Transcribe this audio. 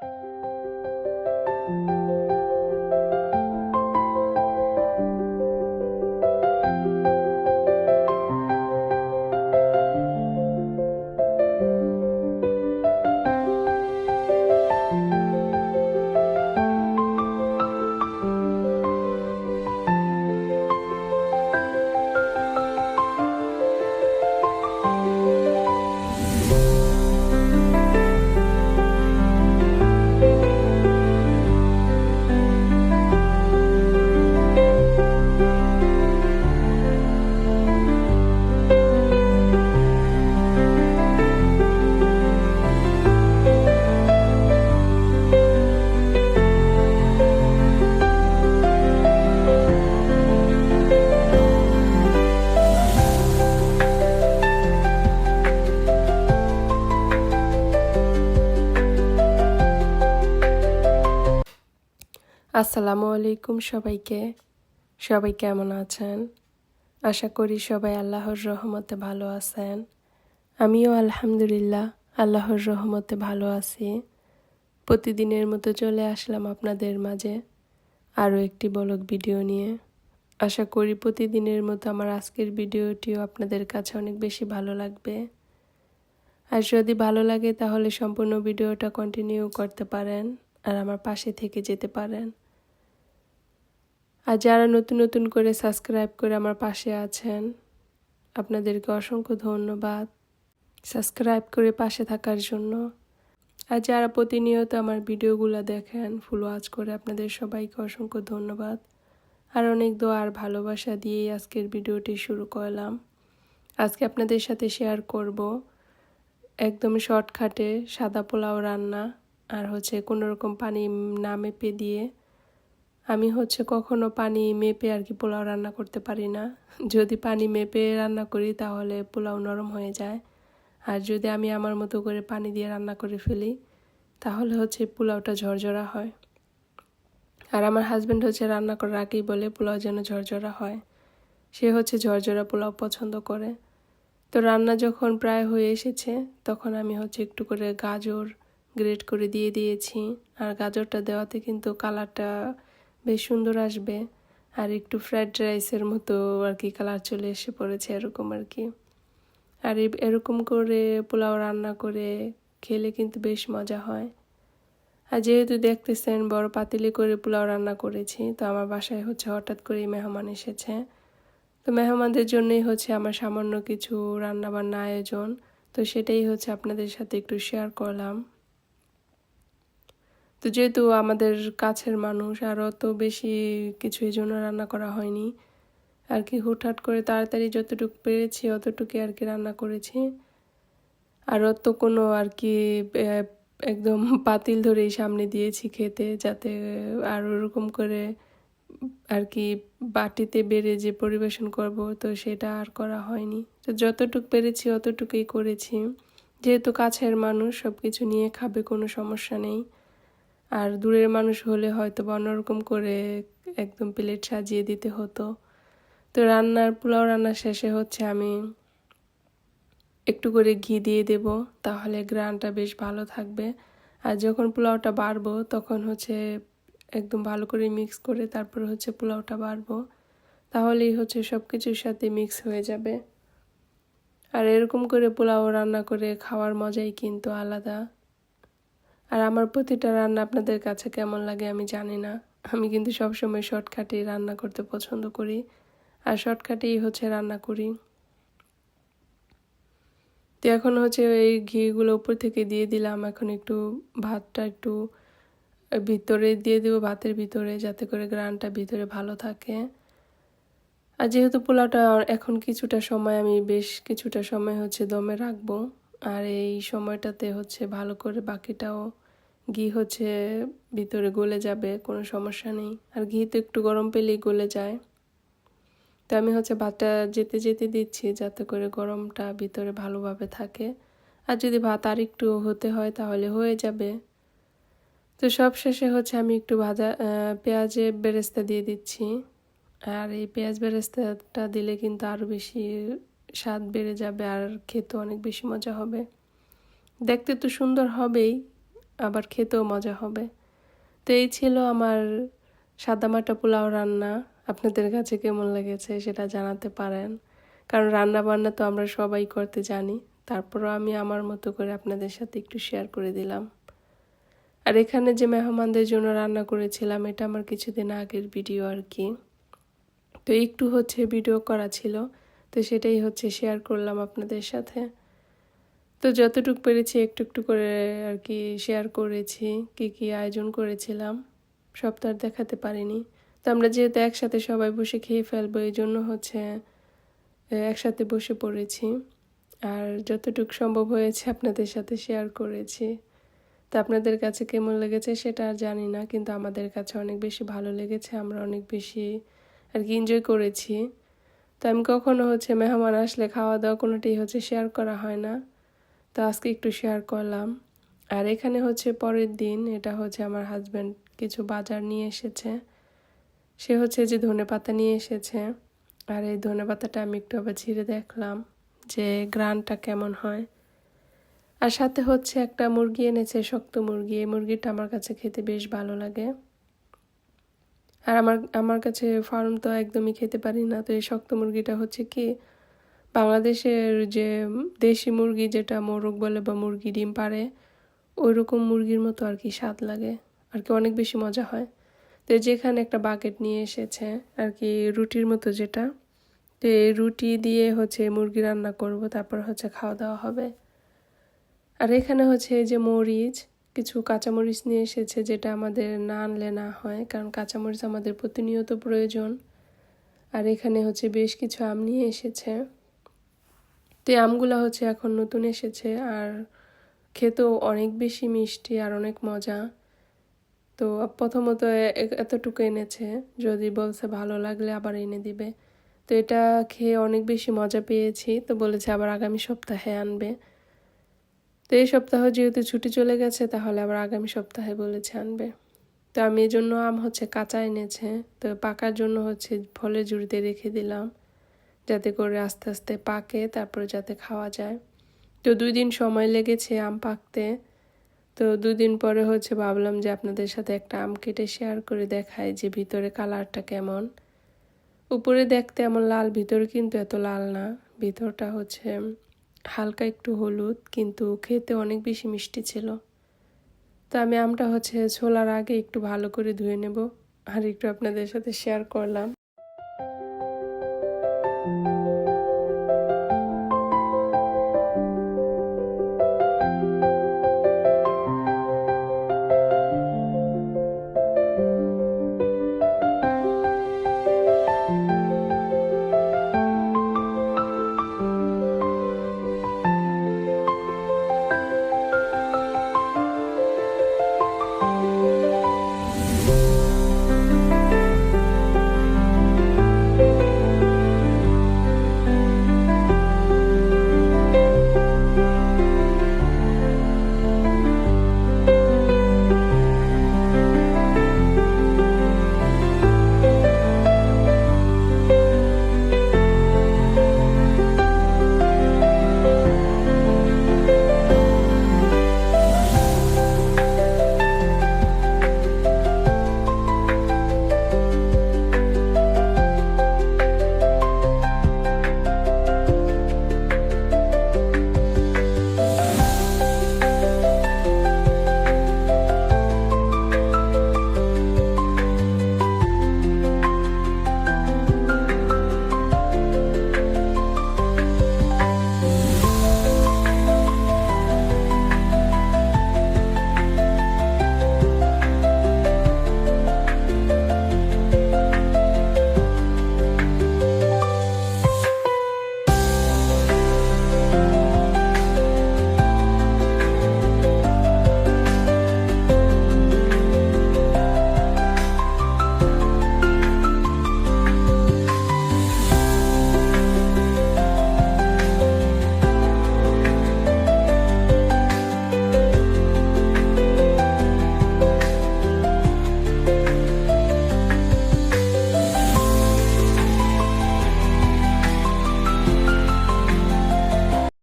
you আসসালামু আলাইকুম সবাইকে। সবাই কেমন আছেন? আশা করি সবাই আল্লাহর রহমতে ভালো আছেন। আমিও আলহামদুলিল্লাহ আল্লাহর রহমতে ভালো আছি। প্রতিদিনের মতো চলে আসলাম আপনাদের মাঝে আরও একটি বলক ভিডিও নিয়ে। আশা করি প্রতিদিনের মতো আমার আজকের ভিডিওটিও আপনাদের কাছে অনেক বেশি ভালো লাগবে। আর যদি ভালো লাগে তাহলে সম্পূর্ণ ভিডিওটা কন্টিনিউ করতে পারেন আর আমার পাশে থেকে যেতে পারেন। আর যারা নতুন নতুন করে সাবস্ক্রাইব করে আমার পাশে আছেন, আপনাদেরকে অসংখ্য ধন্যবাদ সাবস্ক্রাইব করে পাশে থাকার জন্য। আর যারা প্রতিনিয়ত আমার ভিডিওগুলো দেখেন ফুল ওয়াচ করে, আপনাদের সবাইকে অসংখ্য ধন্যবাদ। আর অনেক দোয়া আর ভালোবাসা দিয়েই আজকের ভিডিওটি শুরু করলাম। আজকে আপনাদের সাথে শেয়ার করব একদম শর্টকাটে সাদা পোলাও রান্না আর হচ্ছে কোনো রকম পানি না মেপে দিয়ে আমি হচ্ছে কখনো পানি মেপে আর কি পোলাও রান্না করতে পারি না। যদি পানি মেপে রান্না করি তাহলে পোলাও নরম হয়ে যায়। আর যদি আমি আমার মতো করে পানি দিয়ে রান্না করে ফেলি, তাহলে হচ্ছে পোলাওটা ঝরঝরা হয়। আর আমার হাজব্যান্ড হচ্ছে রান্না করার আগেই বলে পোলাও যেন ঝরঝরা হয়। সে হচ্ছে ঝরঝরা পোলাও পছন্দ করে। তো রান্না যখন প্রায় হয়ে এসেছে, তখন আমি হচ্ছে একটু করে গাজর গ্রেট করে দিয়ে দিয়েছি। আর গাজরটা দেওয়াতে কিন্তু কালারটা বেশ সুন্দর আসবে। আর একটু ফ্রাইড রাইসের মতো আর কি কালার চলে এসে পড়েছে এরকম আর কি। আর এরকম করে পোলাও রান্না করে খেলে কিন্তু বেশ মজা হয়। আর যেহেতু দেখতেছেন বড় পাতিলি করে পোলাও রান্না করেছি, তো আমার বাসায় হচ্ছে হঠাৎ করেই মেহমান এসেছে। তো মেহমানদের জন্যই হচ্ছে আমার সামান্য কিছু রান্না বান্না আয়োজন। তো সেটাই হচ্ছে আপনাদের সাথে একটু শেয়ার করলাম। তো যেহেতু আমাদের কাছের মানুষ, আর অত বেশি কিছু এই জন্য রান্না করা হয়নি। আর কি হুটহাট করে তাড়াতাড়ি যতটুকু পেরেছি অতটুকু আর কি রান্না করেছি। আর অত কোনো আর কি একদম পাতিল ধরেই সামনে দিয়েছি খেতে, যাতে আর ওরকম করে আর কি বাটিতে বেড়ে যে পরিবেশন করব, তো সেটা আর করা হয়নি। তো যতটুকু পেরেছি, অতটুকুই করেছি। যেহেতু কাছের মানুষ সব কিছু নিয়ে খাবে, কোনো সমস্যা নেই। আর দূরের মানুষ হলে হয়তো বা অন্যরকম করে একদম প্লেট সাজিয়ে দিতে হতো। তো রান্নার পোলাও রান্না শেষে হচ্ছে আমি একটু করে ঘি দিয়ে দেব, তাহলে গ্রানটা বেশ ভালো থাকবে। আর যখন পোলাওটা বাড়বো, তখন হচ্ছে একদম ভালো করে মিক্স করে তারপর হচ্ছে পোলাওটা বাড়বো। তাহলেই হচ্ছে সব কিছুর সাথে মিক্স হয়ে যাবে। আর এরকম করে পোলাও রান্না করে খাওয়ার মজাই কিন্তু আলাদা। আর আমার প্রতিটা রান্না আপনাদের কাছে কেমন লাগে আমি জানি না। আমি কিন্তু সবসময় শর্টকাটেই রান্না করতে পছন্দ করি। আর শর্টকাটেই হচ্ছে রান্না করি। তো এখন হচ্ছে এই ঘিগুলো উপর থেকে দিয়ে দিলাম। এখন একটু ভাতটা একটু ভিতরে দিয়ে দেবো, ভাতের ভিতরে, যাতে করে গ্রানটা ভিতরে ভালো থাকে। আর যেহেতু পোলাওটা এখন কিছুটা সময় আমি বেশ কিছুটা সময় হচ্ছে দমে রাখব। আর এই সময়টাতে হচ্ছে ভালো করে বাকিটাও ঘি হচ্ছে ভিতরে গলে যাবে, কোনো সমস্যা নেই। আর ঘি তো একটু গরম পেলেই গলে যায়। তো আমি হচ্ছে ভাতটা যেতে যেতে দিচ্ছি যাতে করে গরমটা ভিতরে ভালোভাবে থাকে। আর যদি ভাত আর একটু হতে হয় তাহলে হয়ে যাবে। তো সব শেষে হচ্ছে আমি একটু ভাজা পেঁয়াজে বেরেস্তা দিয়ে দিচ্ছি। আর এই পেঁয়াজ বেরেস্তাটা দিলে কিন্তু আরও বেশি স্বাদ বেড়ে যাবে আর খেতে অনেক বেশি মজা হবে। দেখতে তো সুন্দর হবেই। আবার খেতেও মজা হবে। তো এই ছিল আমার সাদামাটা পোলাও রান্না। আপনাদের কাছে কেমন লেগেছে সেটা জানাতে পারেন। কারণ রান্না বান্না তো আমরা সবাই করতে জানি। তারপরও আমি আমার মতো করে আপনাদের সাথে একটু শেয়ার করে দিলাম। আর এখানে যে মেহমানদের জন্য রান্না করেছিলাম, এটা আমার কিছুদিন আগের ভিডিও আর কি। তো একটু হচ্ছে ভিডিও করা ছিল। তো সেটাই হচ্ছে শেয়ার করলাম আপনাদের সাথে। তো যতটুকু পেরেছি একটু একটু করে আর কি শেয়ার করেছি, কি কি আয়োজন করেছিলাম, সব তো আর দেখাতে পারিনি। তো আমরা যেহেতু একসাথে সবাই বসে খেয়ে ফেলব, এই জন্য হচ্ছে একসাথে বসে পড়েছি। আর যতটুকু সম্ভব হয়েছে আপনাদের সাথে শেয়ার করেছি। তো আপনাদের কাছে কেমন লেগেছে সেটা আর জানি না, কিন্তু আমাদের কাছে অনেক বেশি ভালো লেগেছে, আমরা অনেক বেশি আর কি এনজয় করেছি। তো আমি কখনো হচ্ছে মেহমান আসলে খাওয়া দাওয়া কোনোটাই হচ্ছে শেয়ার করা হয় না। তো আজকে একটু শেয়ার করলাম। আর এখানে হচ্ছে পরের দিন, এটা হচ্ছে আমার হাজব্যান্ড কিছু বাজার নিয়ে এসেছে। সে হচ্ছে যে ধনে পাতা নিয়ে এসেছে। আর এই ধনে পাতাটা আমি একটু আবার ছিঁড়ে দেখলাম যে গ্রানটা কেমন হয়। আর সাথে হচ্ছে একটা মুরগি এনেছে, শক্ত মুরগি। এই মুরগিটা আমার কাছে খেতে বেশ ভালো লাগে। আর আমার আমার কাছে ফার্ম তো একদমই খেতে পারি না। তো এই শক্ত মুরগিটা হচ্ছে কি বাংলাদেশের যে দেশি মুরগি যেটা মোরগ বলে বা মুরগি ডিম পারে ওই রকম মুরগির মতো আর কি স্বাদ লাগে। আর কি অনেক বেশি মজা হয়। তো যেখানে একটা বাকেট নিয়ে এসেছে আর কি রুটির মতো যেটা। তো এই রুটি দিয়ে হচ্ছে মুরগি রান্না করব, তারপর হচ্ছে খাওয়া দাওয়া হবে। আর এখানে হচ্ছে যে মরিচ, কিছু কাঁচামরিচ নিয়ে এসেছে যেটা আমাদের না আনলে না হয়, কারণ কাঁচামরিচ আমাদের প্রতিনিয়ত প্রয়োজন। আর এখানে হচ্ছে বেশ কিছু আম নিয়ে এসেছে। তো আমগুলো হচ্ছে এখন নতুন এসেছে আর খেতেও অনেক বেশি মিষ্টি আর অনেক মজা। তো প্রথমত এতটুকু এনেছে, যদি বলছে ভালো লাগলে আবার এনে দিবে। তো এটা খেয়ে অনেক বেশি মজা পেয়েছি, তো বলেছে আবার আগামী সপ্তাহে আনবে। তো এই সপ্তাহ যেহেতু ছুটি চলে গেছে, তাহলে আবার আগামী সপ্তাহে বলেছে আনবে। তো আমি এই জন্য আম হচ্ছে কাঁচা এনেছে, তো পাকার জন্য হচ্ছে ফলের ঝুড়িতে রেখে দিলাম। যাতে করে আস্তে আস্তে পাকে, তারপরে যাতে খাওয়া যায়। তো দুই দিন সময় লেগেছে আম পাকতে। তো দুদিন পরে হচ্ছে ভাবলাম যে আপনাদের সাথে একটা আম কেটে শেয়ার করে দেখায় যে ভিতরে কালারটা কেমন। উপরে দেখতে এমন লাল, ভিতরে কিন্তু এত লাল না। ভিতরটা হচ্ছে হালকা একটু হলুদ, কিন্তু খেতে অনেক বেশি মিষ্টি ছিল। তো আমি আমটা হচ্ছে ছোলার আগে একটু ভালো করে ধুয়ে নেব। আর একটু আপনাদের সাথে শেয়ার করলাম।